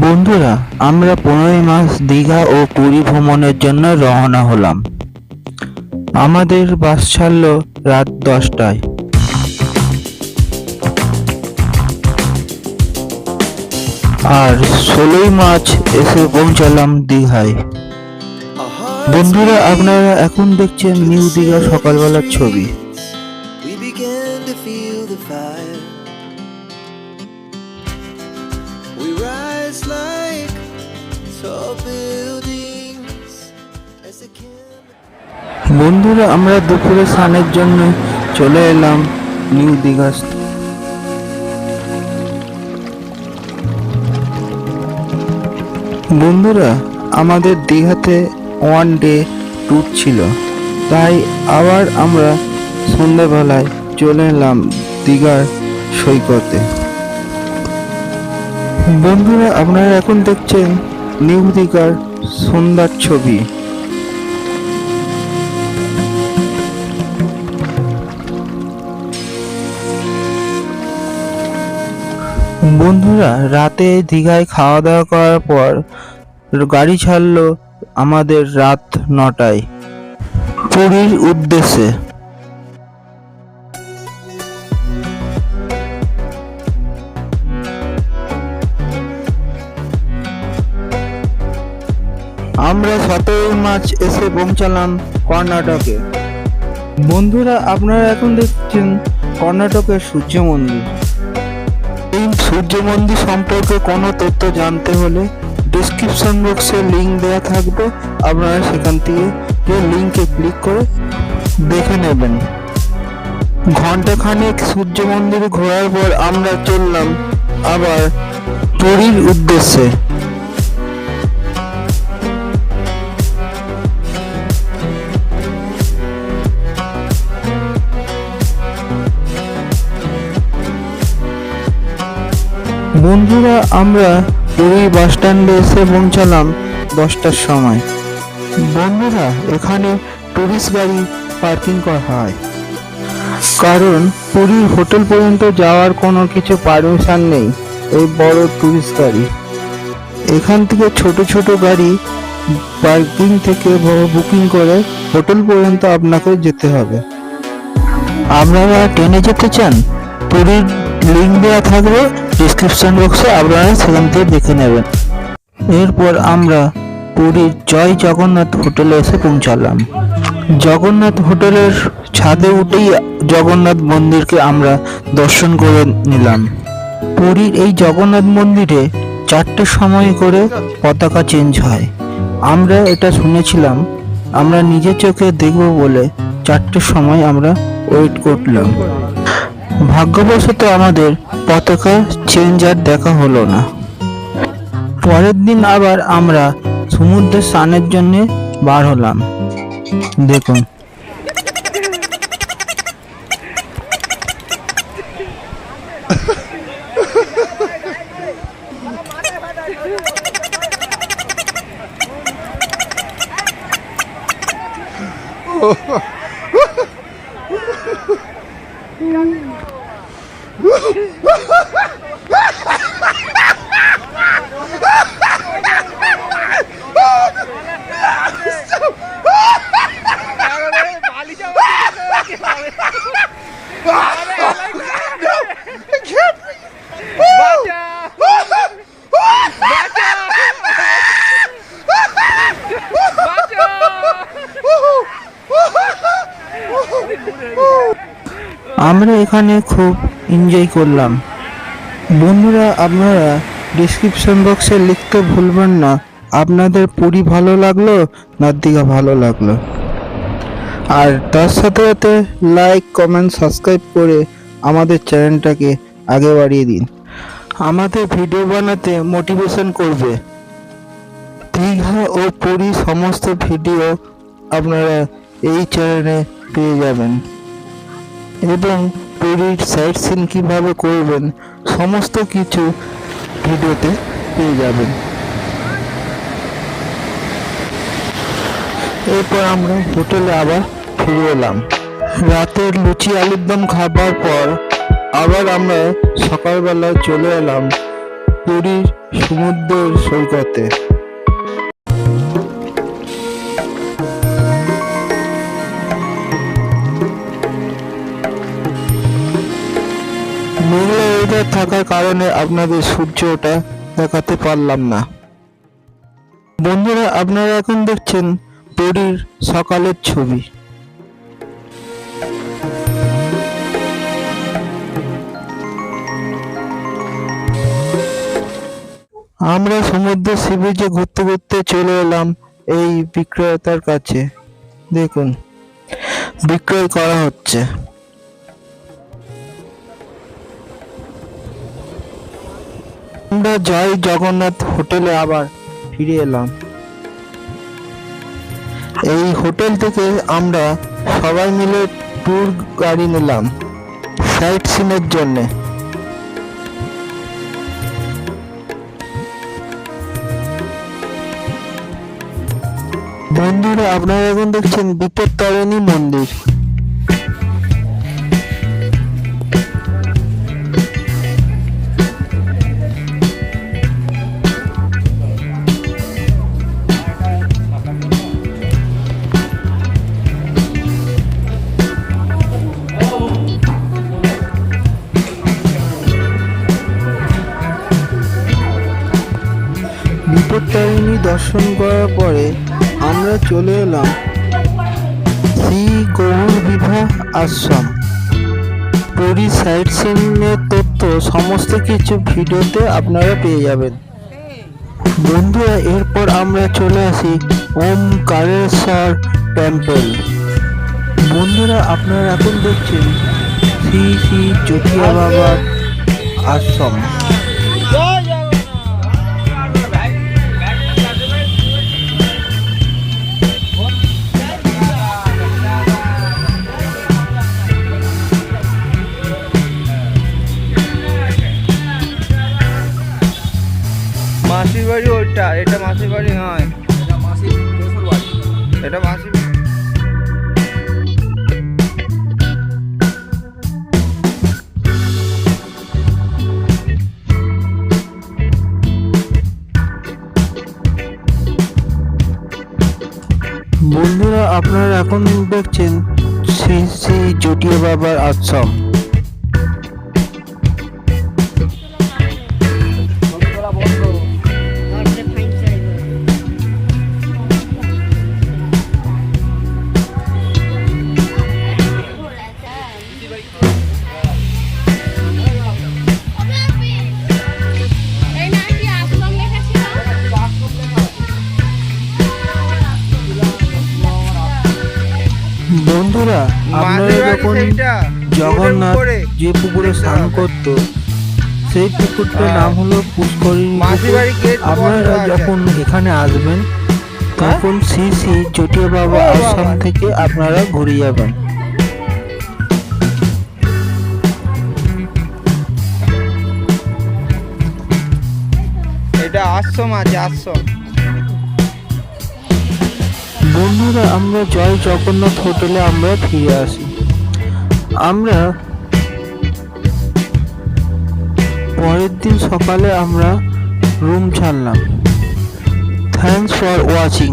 বন্ধুরা, আমরা পনেরোই মাস দীঘা ও পুরী ভ্রমণের জন্য রওনা হলাম। আমাদের বাস ছাড়লো রাত দশটায়। আর ষোলোই মার্চ এসে পৌঁছালাম দীঘায়। বন্ধুরা, আপনারা এখন দেখছেন নিউ দীঘা সকালবেলার ছবি। বন্ধুরা, আমরা দুপুরে স্নানের জন্য চলে এলাম নিউ দীঘা বন্ধুরা, আমাদের দীঘাতে ওয়ান ডে ট্যুর ছিল। তাই আবার আমরা সন্ধ্যাবেলায় চলে এলাম দীঘার সৈকতে। বন্ধুরা, আপনারা এখন দেখছেন নিউ দীঘার সন্ধ্যার ছবি। বন্ধুরা, রাতে দীঘায় খাওয়া দাওয়া করার পর গাড়ি ছাড়লো আমাদের রাত নটায়। পুরীর উদ্দেশ্যে। আমরা সতেরোই মার্চ এসে পৌঁছালাম কর্ণাটকে। বন্ধুরা, আপনারা এখন দেখছেন কর্ণাটকের সূর্য মন্দির। এই সূর্য মন্দির সম্পর্কে কোনো তথ্য জানতে হলে ডিসক্রিপশন বক্সে লিঙ্ক দেওয়া থাকবে। আপনারা সেখান থেকে লিংকে ক্লিক করে দেখে নেবেন। ঘন্টাখানেক সূর্য মন্দির ঘোরার পর আমরা চললাম আবার পুরীর উদ্দেশ্যে। বন্ধুরা, আমরা পুরী বাস স্ট্যান্ডে এসে পৌঁছালাম দশটার সময়। বন্ধুরা, এখানে টুরিস্ট গাড়ি পার্কিং করা হয়। কারণ পুরীর হোটেল পর্যন্ত যাওয়ার কোনো কিছু পারমিশন নেই এই বড় টুরিস্ট গাড়ি। এখান থেকে ছোট ছোট গাড়ি পার্কিং থেকে বুকিং করে হোটেল পর্যন্ত আপনাকে যেতে হবে। আপনারা ট্রেনে যেতে চান? পুরীর লিঙ্ক দেওয়া থাকবে ডিসক্রিপশন বক্সে আপনারা সেখান থেকে দেখে নেবেন। এরপর আমরা পুরীর জয় জগন্নাথ হোটেলে এসে পৌঁছালাম। জগন্নাথ হোটেলের ছাদে উঠেই জগন্নাথ মন্দিরকে আমরা দর্শন করে নিলাম। পুরীর এই জগন্নাথ মন্দিরে চারটে সময় করে পতাকা চেঞ্জ হয়। আমরা এটা শুনেছিলাম, আমরা নিজের চোখে দেখব বলে চারটের সময় আমরা ওয়েট করলাম। ভাগ্যবশত আমাদের পতাকা চেঞ্জ আর দেখা হলো না। পরের দিন আবার আমরা সমুদ্রে স্নানের জন্য বার হলাম। দেখুন। Oh! আমরা এখানে খুব এনজয় করলাম। বন্ধুরা, আপনারা ডিসক্রিপশন বক্সে লিখতে ভুলবেন না। আপনাদের পুরী ভালো লাগল না দীঘা ভালো লাগল? আর তার সাথে সাথে লাইক কমেন্ট সাবস্ক্রাইব করে আমাদের চ্যানেলটাকে আগে বাড়িয়ে দিন। আমাদের ভিডিও বানাতে মোটিভেশন করবে। দীঘা ও পুরী সমস্ত ভিডিও আপনারা এই চ্যানেলে পেয়ে যাবেন। এবং পুরীর সাইট সিন কীভাবে করবেন, সমস্ত কিছু ভিডিওতে পেয়ে যাবেন। এরপর আমরা হোটেলে আবার ফিরে এলাম। রাতের লুচি আলুর দম খাবার পর আবার আমরা সকালবেলায় চলে এলাম পুরীর সমুদ্র সৈকতে। মেঘলা ওয়েদার থাকার কারণে আপনাদের সূর্যটা দেখাতে পারলাম না। বন্ধুরা, আপনারা এখন দেখছেন পুরীর সকালের ছবি। আমরা সমুদ্র সি বিচে ঘুরতে ঘুরতে চলে এলাম এই বিক্রেতার কাছে। দেখুন, বিক্রয় করা হচ্ছে। আমরা জয় জগন্নাথ হোটেলে আবার ফিরে এলাম। এই হোটেল থেকে আমরা সবাই মিলে ট্যুর গাড়ি নিলাম সাইট সিনের জন্যে। বন্ধুরা, আপনারা এখন দেখছেন বিপদ তারিণী মন্দির। দর্শন করার পরে আমরা চলে এলাম শ্রী গৌর বিবাহ আশ্রম। পুরী সাইট সিনের তথ্য সমস্ত কিছু ভিডিওতে আপনারা পেয়ে যাবেন। বন্ধুরা, এরপর আমরা চলে আসি ওমকারেশ্বর টেম্পল বন্ধুরা, আপনারা এখন দেখছেন শ্রী শ্রী চটিয়া বাবার আশ্রম। বাড়ি ওইটা এটা মাসির বাড়ি নয়। এটা মাসির বন্ধুরা আপনারা এখন দেখছেন শ্রী শ্রী জটিয়া বাবার আশ্রম। আপনারা যখন জগন্নাথ যে পুকুরে স্নান। করত সেই পুকুরটার হ্যাঁ। নাম হলো। বাড়ি আপনারা যখন এখানে আসবেন তখন শ্রী শ্রী জটিয়া বাবা। আশ্রম থেকে আপনারা ঘুরে যাবেন এটা আশ্রম আছে আশ্রম বন্ধুরা, আমরা জয় জগন্নাথ হোটেলে আমরা ফিরে আসি। আমরা পরের দিন সকালে আমরা রুম ছাড়লাম। Thanks for watching